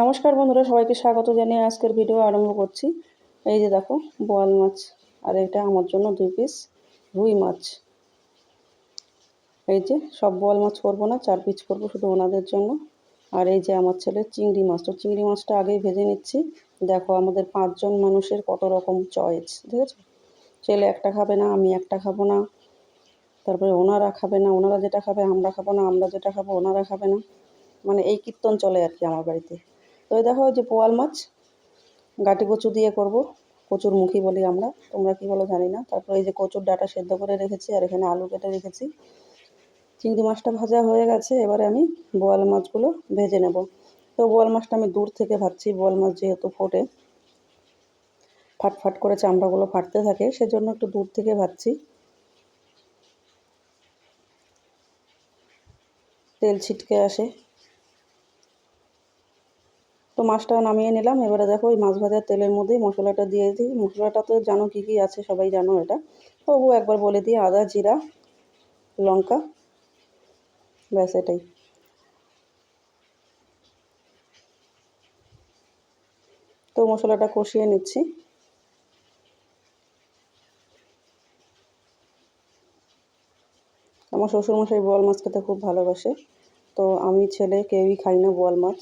নমস্কার বন্ধুরা, সবাইকে স্বাগত জানিয়ে আজকের ভিডিও আরম্ভ করছি। এই যে দেখো, বোয়াল মাছ, আর এটা আমার জন্য দুই পিস রুই মাছ। এই যে সব বোয়াল মাছ করব না, চার পিস করব শুধু ওনাদের জন্য। আর এই যে আমার ছেলে চিংড়ি মাছ, তো চিংড়ি মাছটা আগেই ভেজে নিচ্ছি। দেখো, আমাদের পাঁচজন মানুষের কত রকম চয়েস ঠিক আছে? ছেলে একটা খাবে না, আমি একটা খাব না। তারপরে ওনারা খাবে না, ওনারা যেটা খাবে, আমরা খাব না, আমরা যেটা খাব, ওনারা খাবে না। মানে এই কীর্তন চলে আর কি আমার বাড়িতে। তো দেখো যে পোয়াল মাছ, গাটি কচু দিয়ে করব, কচুর মুখী বলি আমরা, তোমরা কি বলো জানি না। তারপরে এই যে কচুর ডাটা সেদ্ধ করে রেখেছি, আর এখানে আলু কেটে রেখেছি। চিংড়ি মাছটা ভাজা হয়ে গেছে, এবারে আমি বোয়াল মাছগুলো ভেজে নেব। তো বোয়াল মাছটা আমি দূর থেকে ভাজছি, বোয়াল মাছ যেহেতু ফোটে। ফাটফাট করে চামড়াগুলো ফাটতে থাকে, সেজন্য একটু দূর থেকে ভাজছি। তেল ছিটকে আসে। তো মাছটা নামিয়ে নিলাম। এবারে দেখো ওই মাছ ভাজার তেলের মধ্যেই মশলাটা দিয়ে দিই। মশলাটা তো জানো কী কী আছে, সবাই জানো এটা। তবু একবার বলে দিই, আদা, জিরা, লঙ্কা, ব্যাস এটাই। তো মশলাটা কষিয়ে নিচ্ছি। আমার শ্বশুরমশাই বোয়াল মাছ খেতে খুব ভালোবাসে। তো আমি ছেলে কেউই খাই না বোয়াল মাছ।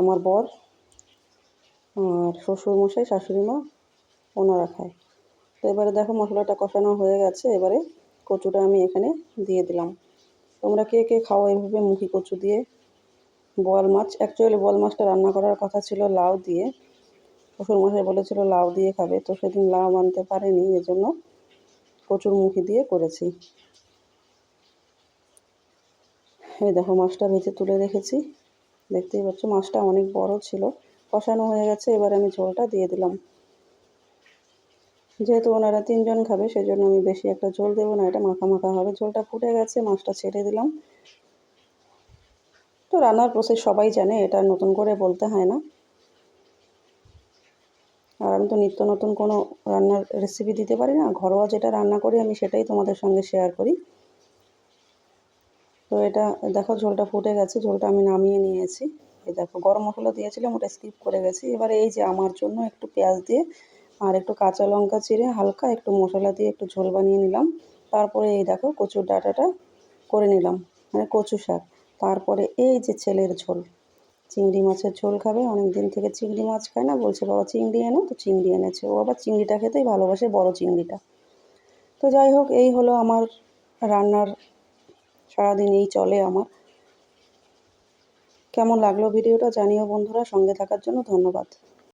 আমার বর আর শ্বশুরমশাই শাশুড়ি মা ওনারা খায়। তো এবারে দেখো মশলাটা কষানো হয়ে গেছে। এবারে কচুটা আমি এখানে দিয়ে দিলাম। তোমরা কে কে খাও এইভাবে মুখি কচু দিয়ে? বোয়াল মাছ অ্যাকচুয়ালি বোয়াল মাছটা রান্না করার কথা ছিল লাউ দিয়ে। শ্বশুরমশাই বলেছিল লাউ দিয়ে খাবে। তো সেদিন লাউ আনতে পারেনি, এজন্য কচুর মুখি দিয়ে করেছি। এই দেখো মাছটা ভেজে তুলে রেখেছি। দেখতেই পাচ্ছ, মাছটা অনেক বড় ছিল, কষানো হয়ে গেছে, এবার আমি ঝোলটা দিয়ে দিলাম। যেহেতু ওনারা তিনজন খাবে সেই জন্য আমি বেশি একটা ঝোল দেবো না, এটা মাখা মাখা হবে। ঝোলটা ফুটে গেছে, মাছটা ছেড়ে দিলাম। তো রান্নার প্রসেস সবাই জানে, এটা নতুন করে বলতে হয় না। আর আমি তো নিত্য নতুন কোনো রান্নার রেসিপি দিতে পারি না, ঘরোয়া যেটা রান্না করি, আমি সেটাই তোমাদের সঙ্গে শেয়ার করি। তো এটা, দেখো ঝোলটা ফুটে গেছে, ঝোলটা আমি নামিয়ে নিয়েছি। এই দেখো, গরম মশলা দিয়েছিলাম, ওটা স্কিপ করে গেছি। এবারে এই যে আমার জন্য একটু পেঁয়াজ দিয়ে আর একটু কাঁচা লঙ্কা চিড়ে হালকা একটু মশলা দিয়ে একটু ঝোল বানিয়ে নিলাম। তারপরে এই দেখো কচুর ডাটাটা করে নিলাম মানে কচু শাক। তারপরে এই যে ছেলের ঝোল, চিংড়ি মাছের ঝোল খাবে অনেক দিন থেকে চিংড়ি মাছ খায় না, বলছে বাবা চিংড়ি এনো, তো চিংড়ি এনেছে। ও আবার চিংড়িটা খেতেই ভালোবাসে, বড় চিংড়িটা। তো যাই হোক, এই হলো আমার রান্নার সারাদিন এই চলে আমার। কেমন লাগল ভিডিওটা জানিও বন্ধুরা সঙ্গে থাকার জন্য ধন্যবাদ।